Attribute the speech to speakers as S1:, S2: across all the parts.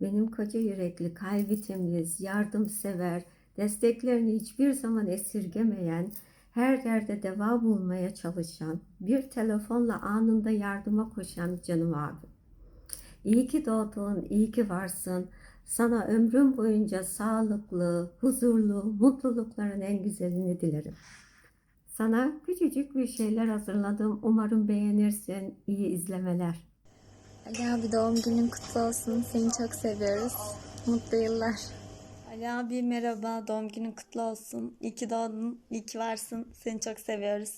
S1: Benim koca yürekli, kalbi temiz, yardımsever, desteklerini hiçbir zaman esirgemeyen, her yerde deva bulmaya çalışan, bir telefonla anında yardıma koşan canım abi. İyi ki doğdun, iyi ki varsın. Sana ömrüm boyunca sağlıklı, huzurlu, mutlulukların en güzelini dilerim. Sana küçücük bir şeyler hazırladım. Umarım beğenirsin. İyi izlemeler.
S2: Ali abi doğum günün kutlu olsun. Seni çok seviyoruz. Mutlu yıllar.
S3: Ali abi merhaba, doğum günün kutlu olsun. İyi ki doğdun, iyi ki varsın. Seni çok seviyoruz.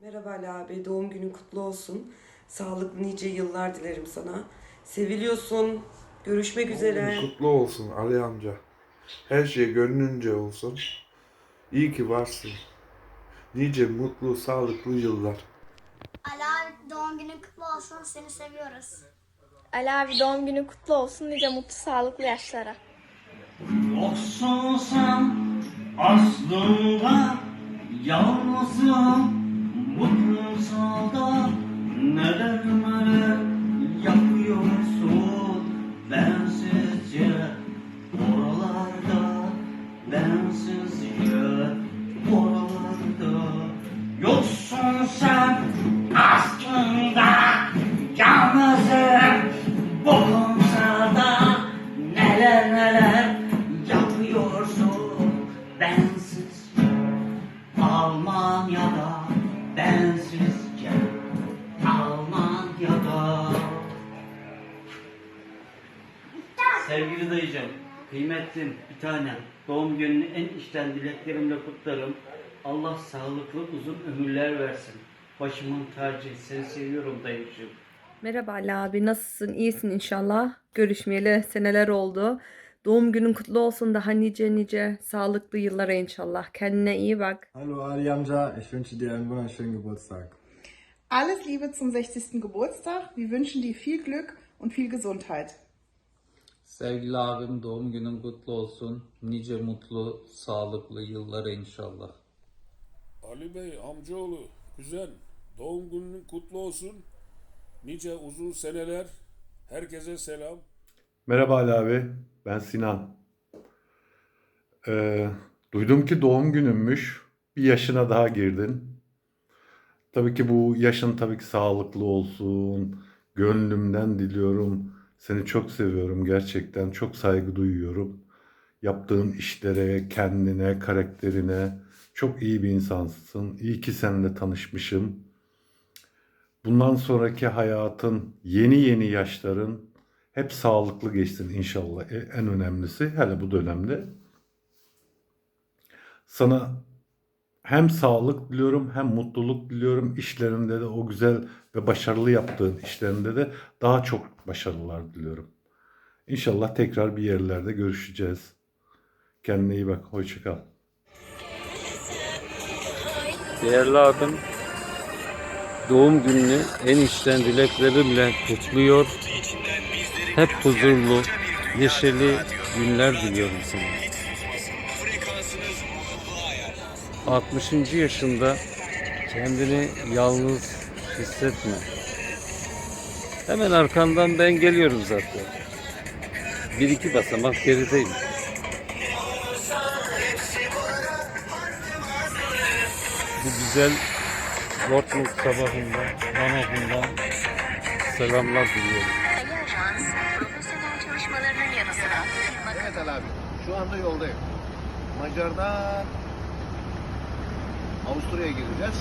S4: Merhaba Ali abi, doğum günün kutlu olsun. Sağlıklı nice yıllar dilerim sana. Seviliyorsun. Görüşmek üzere.
S5: Kutlu olsun Ali amca. Her şey gönlünce olsun. İyi ki varsın. Nice mutlu, sağlıklı yıllar.
S6: Ali abi doğum günün kutlu olsun. Seni seviyoruz.
S2: Ali abi doğum günün kutlu olsun. Nice mutlu sağlıklı yaşlara.
S7: Yoksun sen aslında yalnızım Mutlu salda neler en içten dileklerimle kutlarım. Allah sağlıklı uzun ömürler versin. Başımın tacı, seni seviyorum dayıcım.
S8: Merhaba Ali abi, nasılsın? İyisin inşallah. Görüşmeyeli seneler oldu. Doğum günün kutlu olsun daha nice nice sağlıklı yıllara inşallah. Kendine iyi bak.
S9: Hallo Ali Amja, ich wünsche dir einen wunderschönen Geburtstag.
S10: Alles Liebe zum 60. Geburtstag. Wir wünschen dir viel Glück und viel Gesundheit.
S11: Sevgili abim doğum günün kutlu olsun. Nice mutlu, sağlıklı yıllara inşallah.
S12: Ali Bey amcaoğlu kuzen doğum günün kutlu olsun. Nice uzun seneler. Herkese selam.
S5: Merhaba Ali abi, ben Sinan. Ee, duydum ki doğum gününmüş. Bir yaşına daha girdin. Tabii ki bu yaşın tabii ki sağlıklı olsun. Gönlümden diliyorum. Seni çok seviyorum gerçekten. Çok saygı duyuyorum. Yaptığın işlere, kendine, karakterine. Çok iyi bir insansın. İyi ki seninle tanışmışım. Bundan sonraki hayatın, yeni yeni yaşların hep sağlıklı geçsin inşallah. E, En önemlisi hele bu dönemde. Sana hem sağlık diliyorum hem mutluluk diliyorum. İşlerinde de o güzel ve başarılı yaptığın işlerinde de daha çok başarılar diliyorum. İnşallah tekrar bir yerlerde görüşeceğiz. Kendine iyi bak. Hoşça kal.
S11: Değerli abim, doğum gününü en içten dileklerimle kutluyor. Hep huzurlu, neşeli günler diliyorum sana. 60. yaşında kendini yalnız hissetme. Hemen arkandan ben geliyorum zaten. Bir iki basamak gerideyim. Bu güzel Dortmund sabahında, Hanof'undan selamlar diliyorum.
S9: Evet Ali abi, şu anda yoldayım. Macar'dan Avusturya'ya gideceğiz.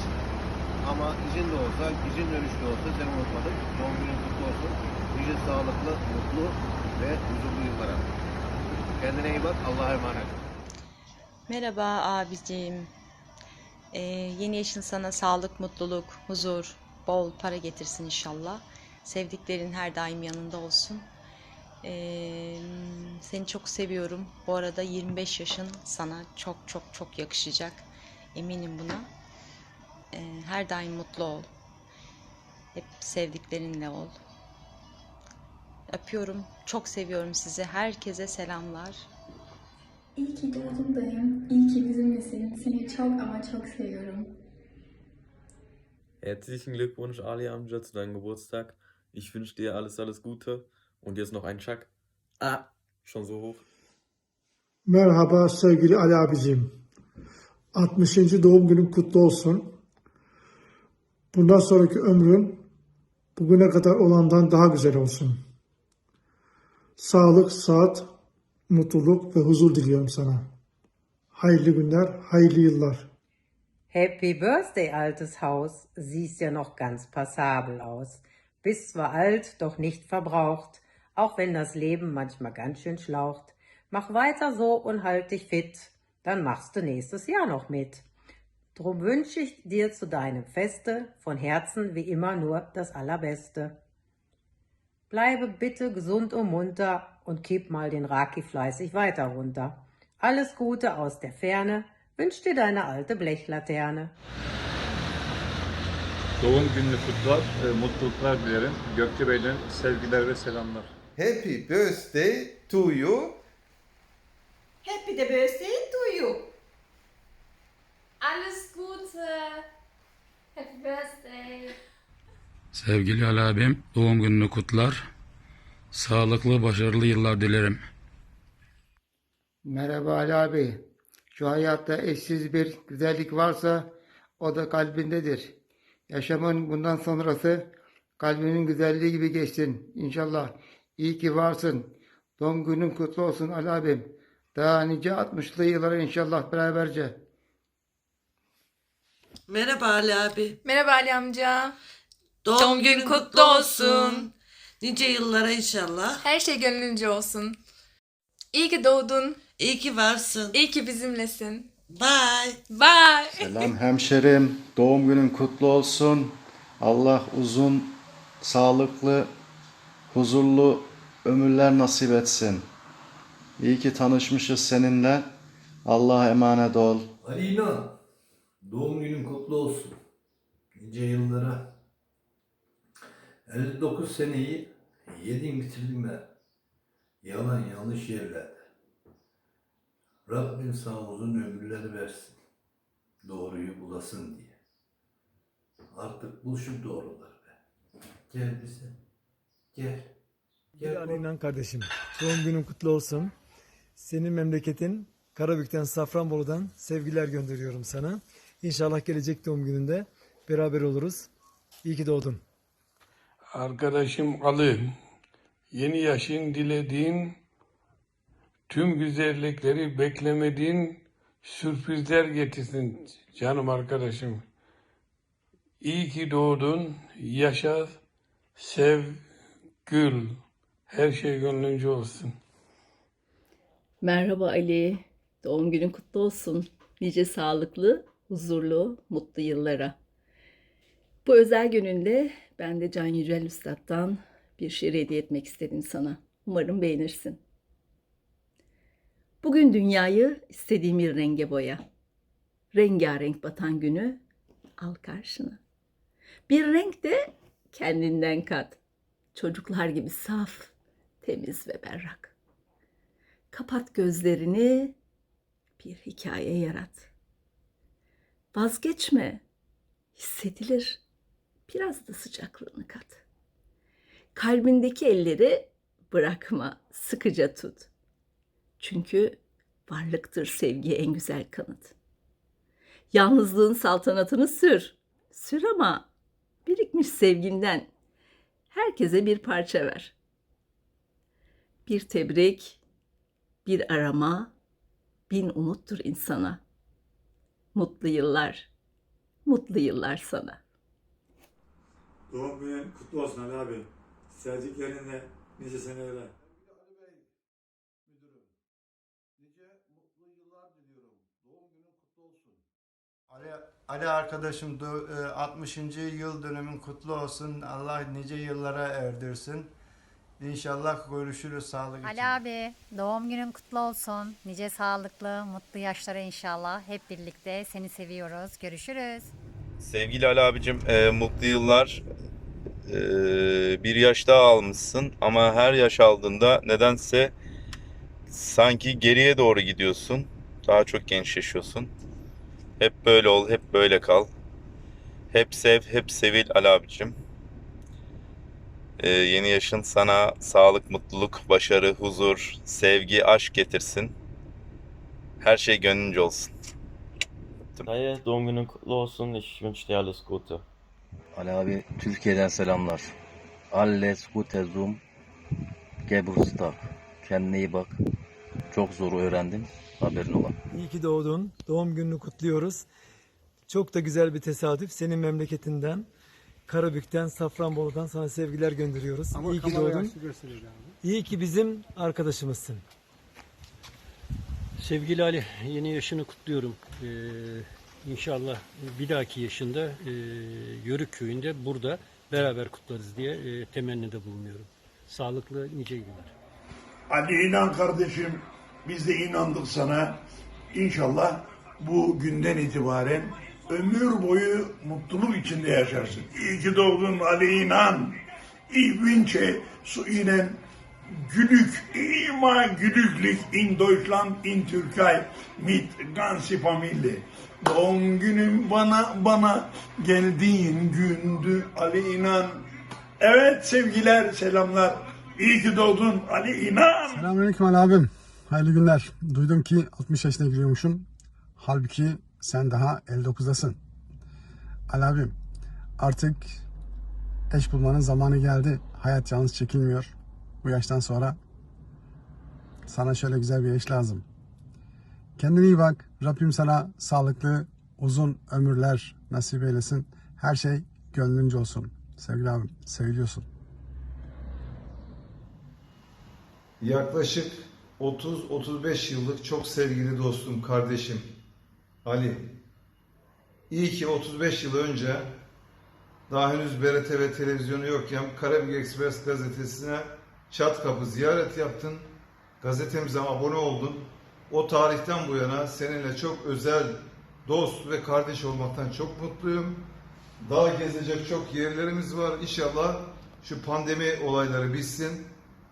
S9: Ama izin de olsa, izin dönüşü de olsa seni unutmadık. Doğum günün kutlu olsun. Nice sağlıklı, mutlu ve huzurlu yıllara. Kendine iyi bak, Allah'a emanet.
S3: Merhaba abicim. Ee, yeni yaşın sana sağlık, mutluluk, huzur, bol para getirsin inşallah. Sevdiklerin her daim yanında olsun. Ee, seni çok seviyorum. Bu arada 25 yaşın sana çok çok çok yakışacak. Eminim buna. Ee, her daim mutlu ol. Hep sevdiklerinle ol. Öpüyorum. Çok seviyorum sizi. Herkese selamlar.
S2: İyi ki doğdun dayım. İyi ki bizimlesin. Seni çok ama çok seviyorum.
S13: Herzlichen Glückwunsch, Ali Amjad, zu deinem Geburtstag. Ich wünsche dir alles, alles Gute Und jetzt noch ein Schack. Ah, schon so hoch.
S14: Merhaba sevgili Ali abicim. 60. doğum günün kutlu olsun. Bundan sonraki ömrün bugüne kadar olandan daha güzel olsun. Sağlık, saat, mutluluk ve huzur diliyorum sana. Hayırlı günler, hayırlı yıllar.
S15: Happy Birthday, altes Haus. Siehst ja noch ganz passabel aus. Bist zwar alt, doch nicht verbraucht. Auch wenn das Leben manchmal ganz schön schlaucht. Mach weiter so und halt dich fit. Dann machst du nächstes Jahr noch mit. Drum wünsche ich dir zu deinem Feste von Herzen wie immer nur das Allerbeste. Bleibe bitte gesund und munter und kipp mal den Raki fleißig weiter runter. Alles Gute aus der Ferne wünscht dir deine alte Blechlaterne.
S16: Doğum gününü kutlar, e, mutluluklar dilerim. Gökçe Bey'den sevgiler ve selamlar.
S17: Happy birthday to you.
S18: Happy birthday to you. Alles Gute. Happy birthday.
S11: Sevgili Ali abim doğum gününü kutlar. Sağlıklı, başarılı yıllar dilerim.
S19: Merhaba Ali abi. Şu hayatta eşsiz bir güzellik varsa o da kalbindedir. Yaşamın bundan sonrası kalbinin güzelliği gibi geçsin. İnşallah. İyi ki varsın. Doğum günün kutlu olsun Ali abim. Daha nice 60'lı yıllara inşallah beraberce.
S20: Merhaba Ali abi.
S21: Merhaba Ali amca.
S20: Doğum,
S21: Doğum
S20: günün kutlu
S21: kutlu
S20: olsun.
S21: olsun.
S20: Nice yıllara inşallah.
S21: Her şey gönlünce olsun. İyi ki doğdun.
S20: İyi ki varsın.
S21: İyi ki bizimlesin.
S20: Bye.
S21: Bye.
S22: Selam hemşerim. Doğum günün kutlu olsun. Allah uzun, sağlıklı, huzurlu ömürler nasip etsin. İyi ki tanışmışız seninle. Allah'a emanet ol.
S23: Alina, doğum günün kutlu olsun. Nice yıllara. 59 seneyi yedin bitirdin be. Yalan yanlış yerlerde. Rabbim sana uzun ömürler versin. Doğruyu bulasın diye. Artık bul şu doğruları be. Gel bize. Gel. Gel.
S24: Aleynan kardeşim, doğum günün kutlu olsun. Senin memleketin Karabük'ten Safranbolu'dan sevgiler gönderiyorum sana. İnşallah gelecek doğum gününde beraber oluruz. İyi ki doğdun.
S25: Arkadaşım Ali, yeni yaşın dilediğin, tüm güzellikleri beklemediğin sürprizler getirsin canım arkadaşım. İyi ki doğdun, yaşa, sev, gül. Her şey gönlünce olsun.
S26: Merhaba Ali. Doğum günün kutlu olsun. Nice sağlıklı, huzurlu, mutlu yıllara. Bu özel gününde ben de Can Yücel Üstad'dan bir şiir hediye etmek istedim sana. Umarım beğenirsin. Bugün dünyayı istediğim bir renge boya. Rengarenk batan günü al karşına. Bir renk de kendinden kat. Çocuklar gibi saf, temiz ve berrak. Kapat gözlerini, bir hikaye yarat. Vazgeçme, hissedilir. Biraz da sıcaklığını kat. Kalbindeki elleri bırakma, sıkıca tut. Çünkü varlıktır sevgiye en güzel kanıt. Yalnızlığın saltanatını sür. Sür ama birikmiş sevginden herkese bir parça ver. Bir tebrik, bir arama, bin umuttur insana. Mutlu yıllar, mutlu yıllar sana.
S27: Doğum günün kutlu olsun Ali abi. Sevdiklerinle nice senelere.
S28: Ali, Ali arkadaşım do- e, 60. yıl dönümün kutlu olsun. Allah nice yıllara erdirsin. İnşallah görüşürüz sağlık için.
S29: Ali abi doğum günün kutlu olsun. Nice sağlıklı, mutlu yaşlara inşallah. Hep birlikte seni seviyoruz. Görüşürüz.
S30: Sevgili Ali abicim e, mutlu yıllar. E, bir yaş daha almışsın ama her yaş aldığında nedense sanki geriye doğru gidiyorsun. Daha çok gençleşiyorsun. Hep böyle ol, hep böyle kal. Hep sev, hep sevil Ali abicim. Ee, yeni yaşın sana sağlık, mutluluk, başarı, huzur, sevgi, aşk getirsin. Her şey gönlünce olsun.
S13: Dayı doğum günün kutlu olsun. Ich wünsche dir alles Gute.
S28: Ali abi Türkiye'den selamlar. Alles Gute zum Geburtstag. Kendine iyi bak. Çok zor öğrendim. Haberin ola.
S24: İyi ki doğdun. Doğum gününü kutluyoruz. Çok da güzel bir tesadüf. Senin memleketinden, Karabük'ten, Safranbolu'dan sana sevgiler gönderiyoruz. İyi ki doğdun. İyi ki bizim arkadaşımızsın.
S31: Sevgili Ali, yeni yaşını kutluyorum. Ee, inşallah bir dahaki yaşında e, Yörük köyünde burada beraber kutlarız diye e, temennide bulunuyorum. Sağlıklı nice günler.
S14: Ali inan kardeşim biz de inandık sana. İnşallah bu günden itibaren ömür boyu mutluluk içinde yaşarsın. İyi ki doğdun Ali inan. Wünsche zu Ihnen Glück, immer glücklich in Deutschland, in Türkei mit ganze Familie. Doğum günüm bana bana geldiğin gündü Ali inan. Evet sevgiler, selamlar. İyi ki doğdun Ali inan.
S32: Selamünaleyküm Ali abim. Hayırlı günler. Duydum ki 60 yaşına giriyormuşsun. Halbuki sen daha 59'dasın. Ali abim artık eş bulmanın zamanı geldi. Hayat yalnız çekilmiyor. Bu yaştan sonra sana şöyle güzel bir eş lazım. Kendine iyi bak. Rabbim sana sağlıklı, uzun ömürler nasip eylesin. Her şey gönlünce olsun. Sevgili abim, seviliyorsun.
S17: Yaklaşık 30-35 yıllık çok sevgili dostum, kardeşim Ali. İyi ki 35 yıl önce daha henüz BRT ve televizyonu yokken Karabük Express gazetesine çat kapı ziyaret yaptın. Gazetemize abone oldun. O tarihten bu yana seninle çok özel dost ve kardeş olmaktan çok mutluyum. Daha gezecek çok yerlerimiz var. İnşallah şu pandemi olayları bitsin.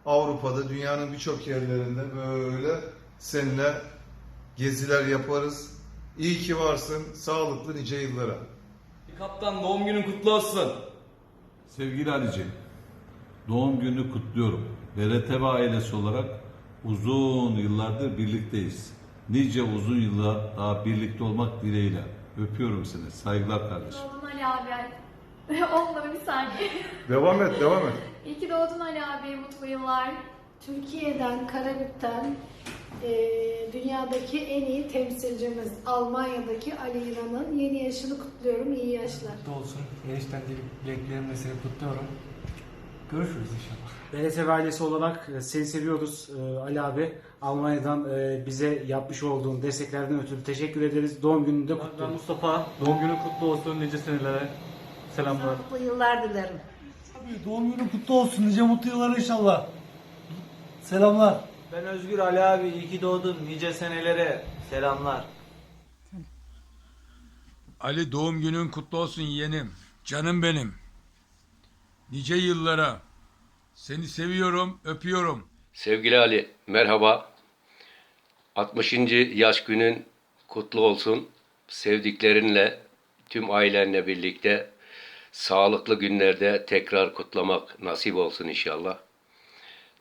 S17: Avrupa'da, dünyanın birçok yerlerinde böyle seninle geziler yaparız. İyi ki varsın. Sağlıklı nice yıllara.
S33: Kaptan doğum günün kutlu olsun.
S23: Sevgili Ali'ciğim, doğum gününü kutluyorum. BRTV ailesi olarak uzun yıllardır birlikteyiz. Nice uzun yıllar daha birlikte olmak dileğiyle. Öpüyorum seni. Saygılar kardeşim.
S34: Doğdun Ali abi. Olmadı bir saniye.
S17: Devam et, devam et.
S34: İyi ki doğdun Ali abi. Mutlu yıllar.
S21: Türkiye'den, Karabük'ten eee, dünyadaki en iyi temsilcimiz Almanya'daki Ali İran'ın yeni yaşını kutluyorum. İyi yaşlar.
S35: Kutlu olsun. Enişten dileklerimle seni kutluyorum. Görüşürüz inşallah.
S36: BRTV ailesi olarak e, seni seviyoruz e, Ali abi. Almanya'dan e, bize yapmış olduğun desteklerden ötürü teşekkür ederiz. Doğum gününde kutlu
S35: Ben Mustafa. Doğum günün kutlu olsun. Nice senelere. Selamlar.
S21: Mutlu yıllar dilerim.
S24: Doğum günün kutlu olsun. Nice mutlu yıllar inşallah. Selamlar.
S35: Ben Özgür Ali abi. İyi ki doğdun. Nice senelere. Selamlar.
S25: Ali doğum günün kutlu olsun yeğenim. Canım benim. Nice yıllara. Seni seviyorum, öpüyorum.
S37: Sevgili Ali, merhaba. 60. yaş günün kutlu olsun. Sevdiklerinle, tüm ailenle birlikte sağlıklı günlerde tekrar kutlamak nasip olsun inşallah.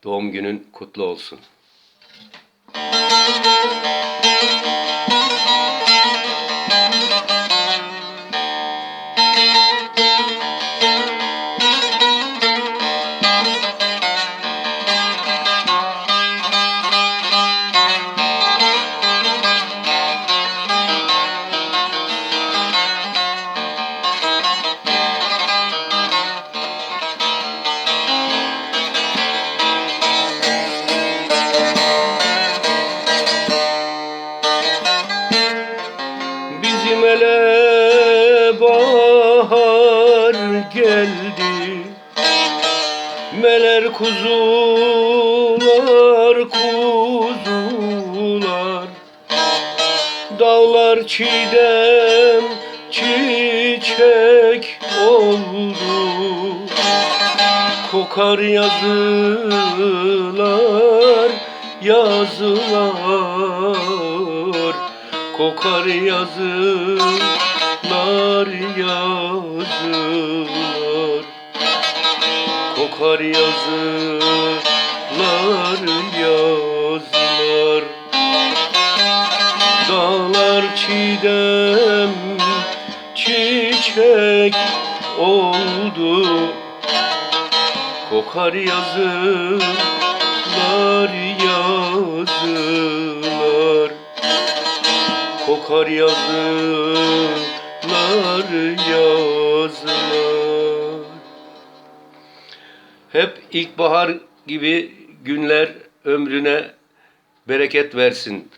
S37: Doğum günün kutlu olsun. Bizim kuzular kuzular. Dağlar çiğdem çiçek oldu. Kokar yazılar yazılar. Kokar yazılar yazılar Kokar yazılar yazılar. Dağlar çiğdem çiçek oldu. Kokar yazılar yazılar. Kokar yazılar yazılar ilkbahar gibi günler ömrüne bereket versin.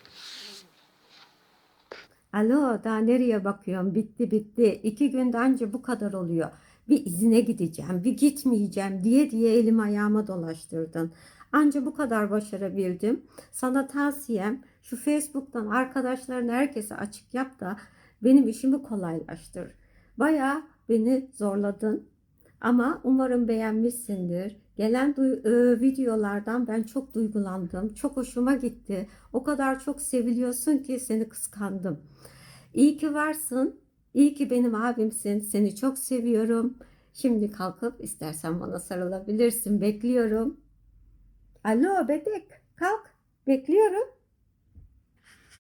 S38: Alo, daha nereye bakıyorum? Bitti bitti. İki günde anca bu kadar oluyor. Bir izine gideceğim, bir gitmeyeceğim diye diye elim ayağıma dolaştırdın. Anca bu kadar başarabildim. Sana tavsiyem şu Facebook'tan arkadaşların herkese açık yap da benim işimi kolaylaştır. Bayağı beni zorladın. Ama umarım beğenmişsindir. Gelen e, videolardan ben çok duygulandım. Çok hoşuma gitti. O kadar çok seviliyorsun ki seni kıskandım. İyi ki varsın. İyi ki benim abimsin. Seni çok seviyorum. Şimdi kalkıp istersen bana sarılabilirsin. Bekliyorum. Alo Bedek kalk. Bekliyorum.